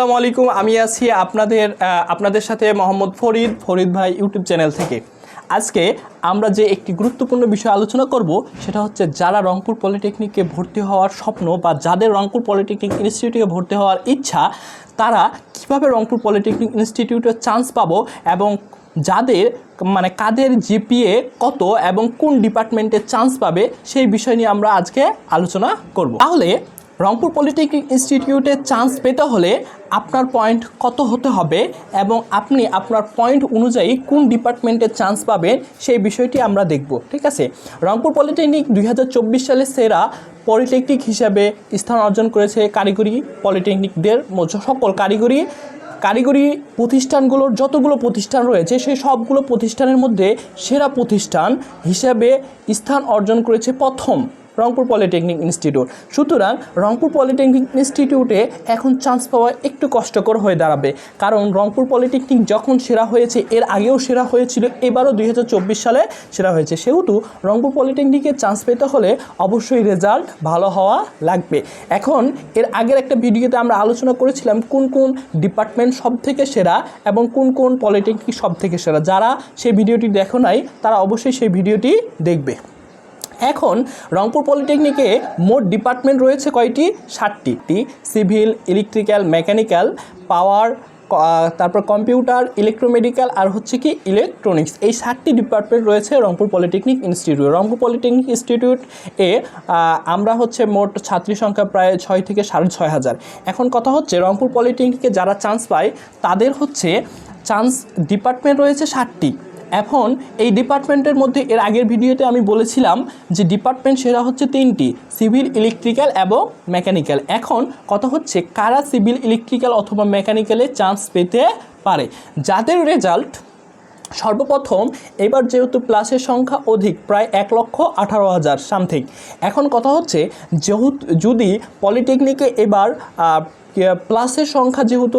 আসসালামু আলাইকুম, আমি আছি আপনাদের আপনাদের সাথে মোহাম্মদ ফরিদ ফরিদ ভাই ইউটিউব চ্যানেল থেকে। আজকে আমরা যে একটি গুরুত্বপূর্ণ বিষয় আলোচনা করব, সেটা হচ্ছে যারা রংপুর পলিটেকনিকে ভর্তি হওয়ার স্বপ্ন বা যাদের রংপুর পলিটেকনিক ইনস্টিটিউটে ভর্তি হওয়ার ইচ্ছা, তারা কীভাবে রংপুর পলিটেকনিক ইনস্টিটিউটে চান্স পাবো এবং যাদের মানে কাদের জিপিএ কত এবং কোন ডিপার্টমেন্টে চান্স পাবে, সেই বিষয় নিয়ে আমরা আজকে আলোচনা করব। তাহলে রংপুর পলিটেকনিক ইনস্টিটিউটে চান্স পেতে হলে আপনার পয়েন্ট কত হতে হবে এবং আপনি আপনার পয়েন্ট অনুযায়ী কোন ডিপার্টমেন্টে চান্স পাবেন সেই বিষয়টি আমরা দেখব, ঠিক আছে? রংপুর পলিটেকনিক দুই হাজার চব্বিশ সালে সেরা পলিটেকনিক হিসাবে স্থান অর্জন করেছে কারিগরি পলিটেকনিকদের সকল কারিগরি কারিগরি প্রতিষ্ঠানগুলোর যতগুলো প্রতিষ্ঠান রয়েছে, সেই সবগুলো প্রতিষ্ঠানের মধ্যে সেরা প্রতিষ্ঠান হিসাবে স্থান অর্জন করেছে প্রথম রংপুর পলিটেকনিক ইনস্টিটিউট সুতরাং রংপুর পলিটেকনিক ইনস্টিটিউটে এখন চান্স পাওয়া একটু কষ্টকর হয়ে দাঁড়াবে। কারণ রংপুর পলিটেকনিক যখন সেরা হয়েছে, এর আগেও সেরা হয়েছিল, এবারও দুই হাজার চব্বিশ সালে সেরা হয়েছে। সেহেতু রংপুর পলিটেকনিকে চান্স পেতে হলে অবশ্যই রেজাল্ট ভালো হওয়া লাগবে। এখন এর আগের একটা ভিডিওতে আমরা আলোচনা করেছিলাম কোন কোন ডিপার্টমেন্ট সব থেকে সেরা এবং কোন কোন পলিটেকনিক সব থেকে সেরা। যারা সেই ভিডিওটি দেখো নাই, তারা অবশ্যই সেই ভিডিওটি দেখবে। এখন রংপুর পলিটেকনিকে মোট ডিপার্টমেন্ট রয়েছে কয়টি? ষাটটি সিভিল, ইলেকট্রিক্যাল, মেকানিক্যাল, পাওয়ার তারপর কম্পিউটার, ইলেকট্রোমেডিক্যাল আর হচ্ছে কি ইলেকট্রনিক্স। এই সাতটি ডিপার্টমেন্ট রয়েছে Rangpur polytechnic institute. Rangpur polytechnic institute এ আমরা হচ্ছে মোট ছাত্রী সংখ্যা প্রায় ছয় থেকে সাড়ে ছয় হাজার। এখন কথা হচ্ছে রংপুর পলিটেকনিকে যারা চান্স পায়, তাদের হচ্ছে চান্স ডিপার্টমেন্ট রয়েছে ষাটটি এখন এই ডিপার্টমেন্টের মধ্যে এর আগের ভিডিওতে আমি বলেছিলাম যে ডিপার্টমেন্ট সেরা হচ্ছে তিনটি, সিভিল, ইলেকট্রিক্যাল এবং মেকানিক্যাল। এখন কথা হচ্ছে কারা সিভিল, ইলেকট্রিক্যাল অথবা মেকানিক্যালে চান্স পেতে পারে? যাদের রেজাল্ট সর্বপ্রথম এবার যেহেতু প্লাসের সংখ্যা অধিক, প্রায় এক লক্ষ আঠারো হাজার সামথিং। এখন কথা হচ্ছে যেহেতু যদি পলিটেকনিকে এবার প্লাসের সংখ্যা যেহেতু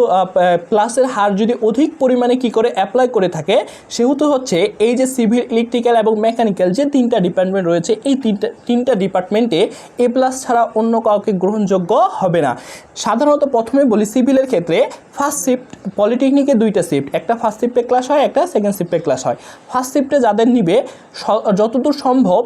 প্লাসের হার যদি অধিক পরিমাণে কি করে অ্যাপ্লাই করে থাকে, সেহেতু হচ্ছে এই যে সিভিল ইলেকট্রিক্যাল এবং মেকানিক্যাল যে তিনটা ডিপার্টমেন্ট রয়েছে, এই তিনটা তিনটা ডিপার্টমেন্টে এ প্লাস ছাড়া অন্য কাউকে গ্রহণযোগ্য হবে না। সাধারণত প্রথমে বলি সিভিলের ক্ষেত্রে ফার্স্ট শিফট পলিটেকনিকে দুইটা শিফট একটা ফার্স্ট শিফটে ক্লাস হয়, একটা সেকেন্ড শিফটে ক্লাস হয়। ফার্স্ট শিফটে যাদের নিবে যতদূর সম্ভব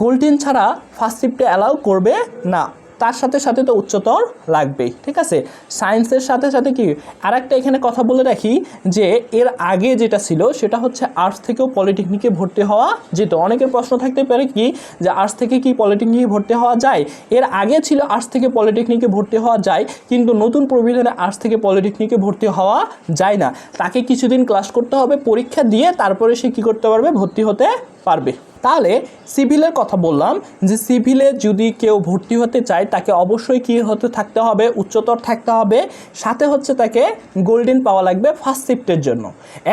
গোল্ডেন ছাড়া ফার্স্ট শিফটে অ্যালাউ করবে না। তার সাথে সাথে তো উচ্চতর লাগবেই, ঠিক আছে? সায়েন্সের সাথে সাথে কি? আর একটা এখানে কথা বলে রাখি যে এর আগে যেটা ছিল সেটা হচ্ছে আর্টস থেকেও পলিটেকনিকে ভর্তি হওয়া যেত। অনেকের প্রশ্ন থাকতে পারে কি যে আর্টস থেকে কি পলিটেকনিকে ভর্তি হওয়া যায়? এর আগে ছিল আর্টস থেকে পলিটেকনিকে ভর্তি হওয়া যায়, কিন্তু নতুন প্রবিধানে আর্টস থেকে পলিটেকনিকে ভর্তি হওয়া যায় না। তাকে কিছুদিন ক্লাস করতে হবে, পরীক্ষা দিয়ে তারপরে সে কী করতে পারবে? ভর্তি হতে পারবে। তাহলে সিভিলের কথা বললাম যে সিভিলে যদি কেউ ভর্তি হতে চায়, তাকে অবশ্যই কী হতে থাকতে হবে? উচ্চতর থাকতে হবে। সাথে হচ্ছে তাকে গোল্ডেন পাওয়া লাগবে ফার্স্ট শিফটের জন্য।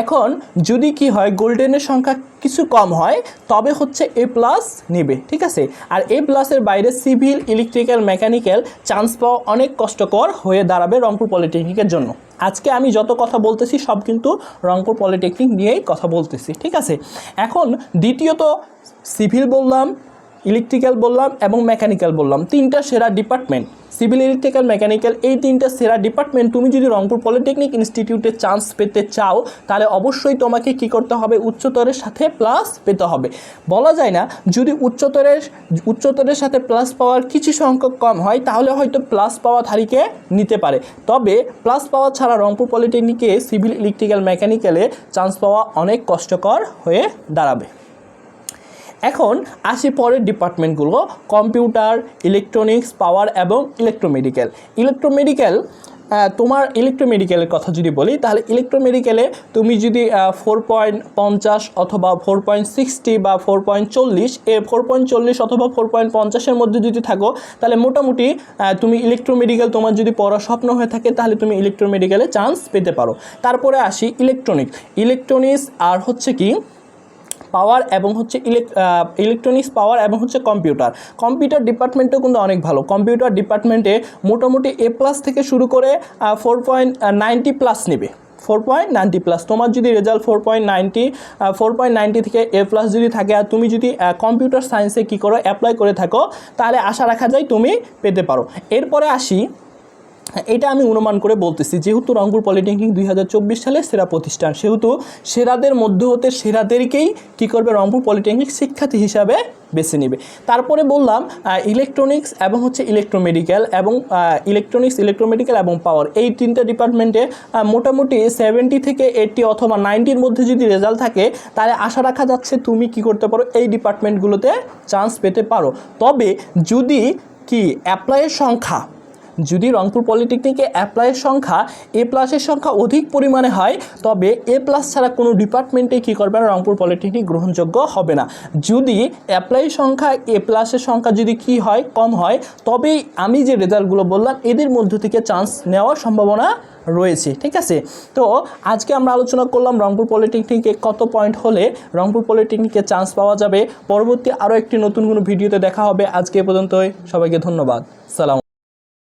এখন যদি কি হয় গোল্ডেনের সংখ্যা কিছু কম হয়, তবে হচ্ছে এ প্লাস নেবে, ঠিক আছে? আর এ প্লাসের বাইরে সিভিল ইলেকট্রিক্যাল মেকানিক্যাল চান্স পাওয়া অনেক কষ্টকর হয়ে দাঁড়াবে রংপুর পলিটেকনিকের জন্য। আজকে আমি যত কথা বলতেছি সব কিন্তু রংপুর পলিটেকনিক নিয়েই কথা বলতেছি, ঠিক আছে? এখন দ্বিতীয়ত, সিভিল বললাম ইলেকট্রিক্যাল বললাম এবং মেকানিক্যাল বললাম। তিনটা সেরা ডিপার্টমেন্ট। সিভিল ইলেকট্রিক্যাল, মেকানিক্যাল, এই তিনটা সেরা ডিপার্টমেন্ট তুমি যদি রংপুর পলিটেকনিক ইনস্টিটিউটে চান্স পেতে চাও, তাহলে অবশ্যই তোমাকে কি করতে হবে? উচ্চতরের সাথে প্লাস পেতে হবে। বলা যায় না, যদি উচ্চতরের উচ্চতরের সাথে প্লাস পাওয়ার কিছু সংখ্যক কম হয়, তাহলে হয়তো প্লাস পাওয়া ধারীকে নিতে পারে। তবে প্লাস পাওয়া ছাড়া রংপুর পলিটেকনিকে সিভিল ইলেকট্রিক্যাল, মেকানিক্যালে চান্স পাওয়া অনেক কষ্টকর হয়ে দাঁড়াবে। এখন আসি পরের ডিপার্টমেন্টগুলো, কম্পিউটার ইলেকট্রনিক্স পাওয়ার এবং ইলেকট্রোমেডিক্যাল ইলেকট্রোমেডিক্যাল তোমার ইলেকট্রোমেডিক্যালের কথা যদি বলি, তাহলে ইলেকট্রোমেডিক্যালে তুমি যদি ফোর পয়েন্ট পঞ্চাশ অথবা ফোর পয়েন্ট সিক্সটি বা ফোর পয়েন্ট চল্লিশ এ ফোর পয়েন্ট চল্লিশ অথবা ফোর পয়েন্ট পঞ্চাশের মধ্যে যদি থাকো, তাহলে মোটামুটি তুমি ইলেকট্রোমেডিক্যাল তোমার যদি পড়ার স্বপ্ন হয়ে থাকে, তাহলে তুমি ইলেকট্রোমেডিক্যালে চান্স পেতে পারো। তারপরে আসি ইলেকট্রনিক ইলেকট্রনিক্স আর হচ্ছে কি পাওয়ার এবং হচ্ছে ইলেকট্রনিক্স পাওয়ার এবং হচ্ছে কম্পিউটার কম্পিউটার ডিপার্টমেন্টও কিন্তু অনেক ভালো। কম্পিউটার ডিপার্টমেন্টে মোটামুটি এ প্লাস থেকে শুরু করে ফোর পয়েন্ট নাইনটি প্লাস নেবে। ফোর পয়েন্ট নাইনটি প্লাস তোমার যদি result four point ninety four point ninety থেকে এ প্লাস যদি থাকে আর তুমি যদি কম্পিউটার সায়েন্সে কী করো অ্যাপ্লাই করে থাকো, তাহলে আশা রাখা যায় তুমি পেতে পারো। এরপরে আসি এটা আমি অনুমান করে বলতেছি, যেহেতু রংপুর পলিটেকনিক দুই হাজার চব্বিশ সালে সেরা প্রতিষ্ঠান, সেহেতু সেরাদের মধ্যে হতে সেরাদেরকেই কী করবে রংপুর পলিটেকনিক শিক্ষার্থী হিসাবে বেছে নেবে। তারপরে বললাম ইলেকট্রনিক্স এবং হচ্ছে ইলেকট্রোমেডিক্যাল এবং ইলেকট্রনিক্স ইলেকট্রোমেডিক্যাল এবং পাওয়ার এই তিনটা ডিপার্টমেন্টে মোটামুটি সেভেন্টি থেকে এইটটি অথবা নাইনটির মধ্যে যদি রেজাল্ট থাকে, তাহলে আশা রাখা যাচ্ছে তুমি কি করতে পারো, এই ডিপার্টমেন্টগুলোতে চান্স পেতে পারো। তবে যদি কি অ্যাপ্লাইয়ের সংখ্যা যদি রংপুর পলিটেকনিকে অ্যাপ্লাইয়ের সংখ্যা এ প্লাসের সংখ্যা অধিক পরিমাণে হয়, তবে এ প্লাস ছাড়া কোনো ডিপার্টমেন্টে কী করবে না, রংপুর পলিটেকনিক গ্রহণযোগ্য হবে না। যদি অ্যাপ্লাই সংখ্যা এ প্লাসের সংখ্যা যদি কি হয়, কম হয় তবেই আমি যে রেজাল্টগুলো বললাম, এদের মধ্য থেকে চান্স নেওয়ার সম্ভাবনা রয়েছে, ঠিক আছে? তো আজকে আমরা আলোচনা করলাম রংপুর পলিটেকনিকে কত পয়েন্ট হলে রংপুর পলিটেকনিকে চান্স পাওয়া যাবে। পরবর্তী আরও একটি নতুন কোনো ভিডিওতে দেখা হবে। আজকে পর্যন্তই। সবাইকে ধন্যবাদ। সালাম।